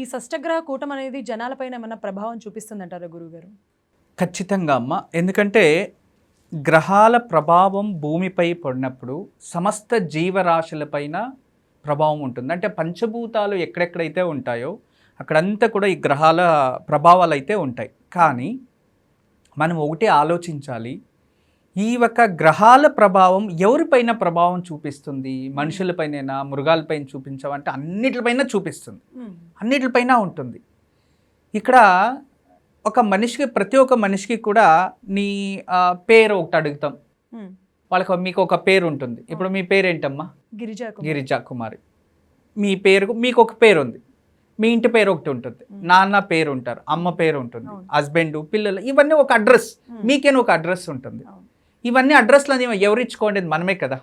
ఈ షష్టగ్రహ కూటం అనేది జనాలపైన ఏమైనా ప్రభావం చూపిస్తుందంటారా గురువుగారు? ఖచ్చితంగా అమ్మ. ఎందుకంటే గ్రహాల ప్రభావం భూమిపై పడినప్పుడు సమస్త జీవరాశులపైన ప్రభావం ఉంటుంది. అంటే పంచభూతాలు ఎక్కడెక్కడైతే ఉంటాయో అక్కడంతా కూడా ఈ గ్రహాల ప్రభావాలు అయితే ఉంటాయి. కానీ మనం ఒకటి ఆలోచించాలి. ఈ యొక్క గ్రహాల ప్రభావం ఎవరిపైన ప్రభావం చూపిస్తుంది? మనుషులపైన మృగాలపైన చూపించమంటే అన్నిటిపైన చూపిస్తుంది. అన్నిటిపైన ఉంటుంది. ఇక్కడ ఒక మనిషికి ప్రతి ఒక్క మనిషికి కూడా నీ పేరు ఒకటి అడుగుతాం. వాళ్ళకి మీకు ఒక పేరు ఉంటుంది. ఇప్పుడు మీ పేరు ఏంటమ్మా గిరిజా. గిరిజా కుమారి. మీ పేరు మీకు ఒక పేరు ఉంది. మీ ఇంటి పేరు ఒకటి ఉంటుంది. నాన్న పేరు ఉంటారు. అమ్మ పేరు ఉంటుంది. హస్బెండ్ పిల్లలు ఇవన్నీ ఒక అడ్రస్. మీకేనా ఒక అడ్రస్ ఉంటుంది. ఇవన్నీ అడ్రస్లు అనేవి ఎవరు ఇచ్చుకోండి మనమే కదా.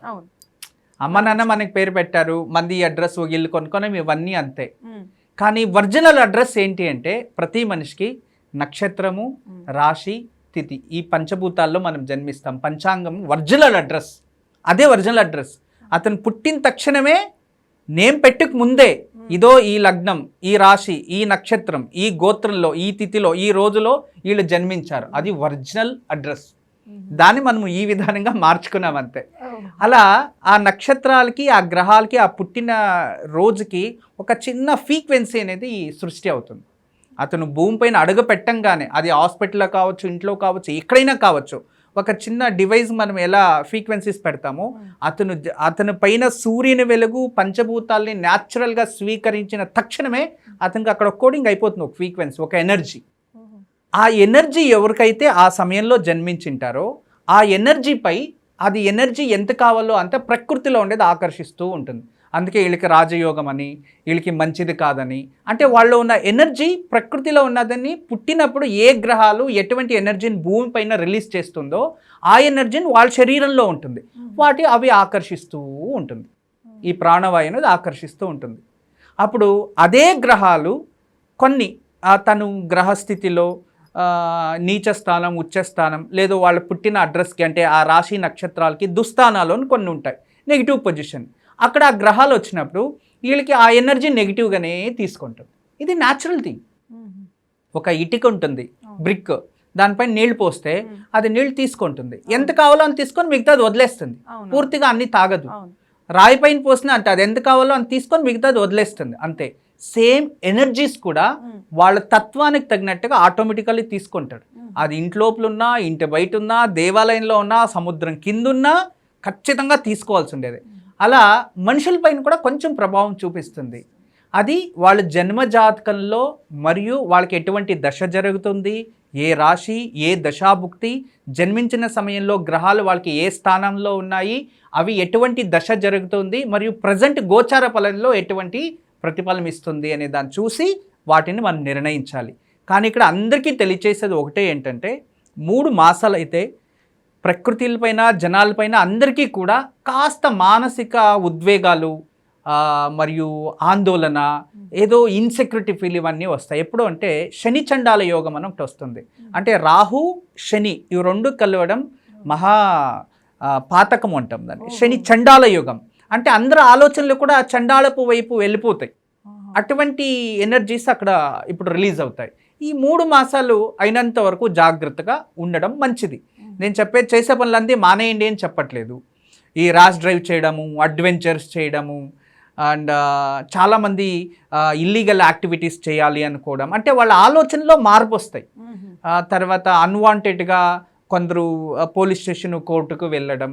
అమ్మ నాన్న మనకి పేరు పెట్టారు మంది అడ్రస్ ఇల్లు కొనుక్కొని ఇవన్నీ అంతే. కానీ ఒరిజినల్ అడ్రస్ ఏంటి అంటే ప్రతి మనిషికి నక్షత్రము. రాశి తిథి ఈ పంచభూతాల్లో మనం జన్మిస్తాం. పంచాంగం ఒరిజినల్ అడ్రస్. అదే ఒరిజినల్ అడ్రస్. అతను పుట్టిన తక్షణమే నేమ్ పెట్టుకు ముందే ఇదో ఈ లగ్నం ఈ రాశి ఈ నక్షత్రం ఈ గోత్రంలో ఈ తిథిలో ఈ రోజులో వీళ్ళు జన్మించారు. అది ఒరిజినల్ అడ్రస్. దాన్ని మనం ఈ విధానంగా మార్చుకున్నాం అంతే. అలా ఆ నక్షత్రాలకి ఆ గ్రహాలకి ఆ పుట్టిన రోజుకి ఒక చిన్న ఫ్రీక్వెన్సీ అనేది సృష్టి అవుతుంది అతను భూమిపైన అడుగు పెట్టంగానే అది హాస్పిటల్లో కావచ్చు ఇంట్లో కావచ్చు ఎక్కడైనా కావచ్చు ఒక చిన్న డివైస్ మనం ఎలా ఫ్రీక్వెన్సీస్ పెడతామో అతను అతని పైన సూర్యుని వెలుగు పంచభూతాల్ని న్యాచురల్గా స్వీకరించిన తక్షణమే అతనికి అక్కడ కోడింగ్ అయిపోతుంది ఒక ఫ్రీక్వెన్సీ ఒక ఎనర్జీ. ఆ ఎనర్జీ ఎవరికైతే ఆ సమయంలో జన్మించింటారో ఆ ఎనర్జీపై అది ఎనర్జీ ఎంత కావాలో అంత ప్రకృతిలో ఉండేది ఆకర్షిస్తూ ఉంటుంది. అందుకే వీళ్ళకి రాజయోగం అని వీళ్ళకి మంచిది కాదని అంటే వాళ్ళు ఉన్న ఎనర్జీ ప్రకృతిలో ఉన్నదని పుట్టినప్పుడు ఏ గ్రహాలు ఎటువంటి ఎనర్జీని భూమిపైన రిలీజ్ చేస్తుందో ఆ ఎనర్జీని వాళ్ళ శరీరంలో ఉంటుంది. వాటి అవి ఆకర్షిస్తూ ఉంటుంది. ఈ ప్రాణవాయు అనేది ఆకర్షిస్తూ ఉంటుంది. అప్పుడు అదే గ్రహాలు కొన్ని తను గ్రహస్థితిలో నీచ స్థానం ఉచ్చ స్థానం లేదు వాళ్ళు పుట్టిన అడ్రస్కి అంటే ఆ రాశి నక్షత్రాలకి దుస్థానాలు అని కొన్ని ఉంటాయి. నెగిటివ్ పొజిషన్ అక్కడ ఆ గ్రహాలు వచ్చినప్పుడు వీళ్ళకి ఆ ఎనర్జీ నెగిటివ్గానే తీసుకుంటుంది. ఇది న్యాచురల్ థింగ్. ఒక ఇటుక ఉంటుంది. బ్రిక్. దానిపైన నీళ్ళు పోస్తే. అది నీళ్ళు తీసుకుంటుంది. ఎంత కావాలో అని తీసుకొని మిగతాది వదిలేస్తుంది. పూర్తిగా అన్ని తాగదు. రాయి పైన పోసిన అంతే అది ఎంత కావాలో అని తీసుకొని మిగతాది వదిలేస్తుంది. అంతే. సేమ్ ఎనర్జీస్ కూడా. వాళ్ళ తత్వానికి తగినట్టుగా ఆటోమేటికల్లీ తీసుకుంటాడు. అది ఇంట్లోపల ఉన్నా ఇంటి బయట ఉన్నా దేవాలయంలో ఉన్నా సముద్రం కింద ఉన్నా ఖచ్చితంగా తీసుకోవాల్సి ఉండేది అలా మనుషులపైన కూడా కొంచెం ప్రభావం చూపిస్తుంది అది వాళ్ళ జన్మ జాతకంలో మరియు వాళ్ళకి ఎటువంటి దశ జరుగుతుంది ఏ రాశి ఏ దశాభుక్తి జన్మించిన సమయంలో గ్రహాలు వాళ్ళకి ఏ స్థానంలో ఉన్నాయి అవి ఎటువంటి దశ జరుగుతుంది మరియు ప్రజెంట్ గోచార ఫలంలో ఎటువంటి ప్రతిఫలం ఇస్తుంది అనే దాన్ని చూసి వాటిని మనం నిర్ణయించాలి. కానీ ఇక్కడ అందరికీ తెలియచేసేది ఒకటే ఏంటంటే మూడు మాసాలు అయితే ప్రకృతిపైన జనాలపైన అందరికీ కూడా కాస్త మానసిక ఉద్వేగాలు మరియు ఆందోళన ఏదో ఇన్సెక్యూరిటీ ఫీల్ ఇవన్నీ వస్తాయి. ఎప్పుడు అంటే శని చండాల యోగం అని ఒకటి వస్తుంది. అంటే రాహు శని ఇవి రెండు కలవడం మహా పాతకం అంటాం దాన్ని. శని చండాల యోగం. అంటే అందరి ఆలోచనలు కూడా చండాలపు వైపు వెళ్ళిపోతాయి. అటువంటి ఎనర్జీస్ అక్కడ ఇప్పుడు రిలీజ్ అవుతాయి. ఈ మూడు మాసాలు అయినంత వరకు జాగ్రత్తగా ఉండడం మంచిది. నేను చెప్పేది చేసే పనులంది మానేయండి అని చెప్పట్లేదు. ఈ ర్యాష్ డ్రైవ్ చేయడము అడ్వెంచర్స్ చేయడము అండ్ చాలామంది ఇల్లీగల్ యాక్టివిటీస్ చేయాలి అనుకోవడం. అంటే వాళ్ళ ఆలోచనలో మార్పు వస్తాయి. తర్వాత అన్వాంటెడ్గా కొందరు పోలీస్ స్టేషన్ కోర్టుకు వెళ్ళడం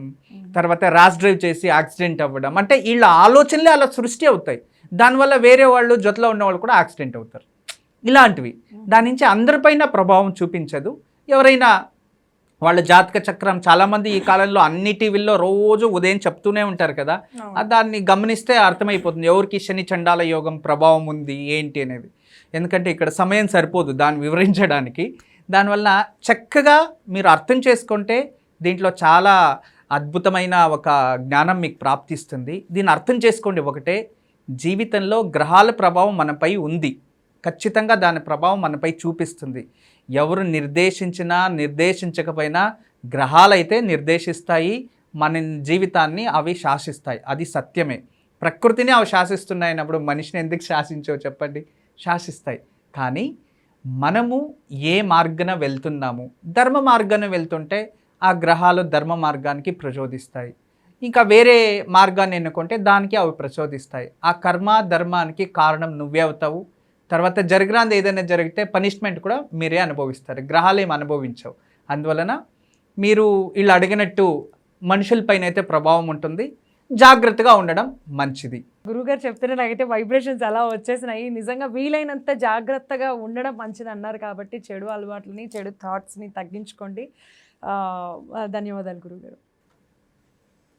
తర్వాత ర్యాష్ డ్రైవ్ చేసి యాక్సిడెంట్ అవ్వడం అంటే వీళ్ళ ఆలోచనలే అలా సృష్టి అవుతాయి. దానివల్ల వేరే వాళ్ళు జొతలో ఉన్న వాళ్ళు కూడా యాక్సిడెంట్ అవుతారు. ఇలాంటివి. దాని నుంచి అందరిపైన ప్రభావం చూపించదు. ఎవరైనా వాళ్ళ జాతక చక్రం చాలామంది ఈ కాలంలో అన్ని టీవీల్లో రోజు ఉదయం చెప్తూనే ఉంటారు కదా. దాన్ని గమనిస్తే అర్థమైపోతుంది ఎవరికి శని చండాల యోగం ప్రభావం ఉంది ఏంటి అనేది. ఎందుకంటే ఇక్కడ సమయం సరిపోదు దాన్ని వివరించడానికి. దానివల్ల చక్కగా మీరు అర్థం చేసుకుంటే దీంట్లో చాలా అద్భుతమైన ఒక జ్ఞానం మీకు ప్రాప్తిస్తుంది. దీన్ని అర్థం చేసుకోండి ఒకటే జీవితంలో గ్రహాల ప్రభావం మనపై ఉంది. ఖచ్చితంగా దాని ప్రభావం మనపై చూపిస్తుంది. ఎవరు నిర్దేశించినా నిర్దేశించకపోయినా గ్రహాలైతే నిర్దేశిస్తాయి మన జీవితాన్ని అవి శాసిస్తాయి. అది సత్యమే. ప్రకృతిని అవి శాసిస్తున్నాయినప్పుడు మనిషిని ఎందుకు శాసించవు చెప్పండి? శాసిస్తాయి. కానీ మనము ఏ మార్గాన వెళ్తున్నాము? ధర్మ మార్గాన వెళ్తుంటే ఆ గ్రహాలు ధర్మ మార్గానికి ప్రచోదిస్తాయి. ఇంకా వేరే మార్గాన్ని ఎన్నుకుంటే దానికి అవి ప్రచోదిస్తాయి. ఆ కర్మ ధర్మానికి కారణం నువ్వే అవుతావు. తర్వాత జరిగినది ఏదైనా జరిగితే పనిష్మెంట్ కూడా మీరే అనుభవిస్తారు. గ్రహాలు ఏమి అనుభవించవు. అందువలన మీరు వీళ్ళు అడిగినట్టు మనుషులపైన అయితే ప్రభావం ఉంటుంది. జాగ్రత్తగా ఉండడం మంచిది. గురుగారు చెప్తున్న నాకైతే వైబ్రేషన్స్ అలా వచ్చేసినాయి. నిజంగా వీలైనంత జాగ్రత్తగా ఉండడం మంచిది అన్నారు కాబట్టి చెడు అలవాట్లని చెడు థాట్స్ని తగ్గించుకోండి. ధన్యవాదాలు గురుగారు.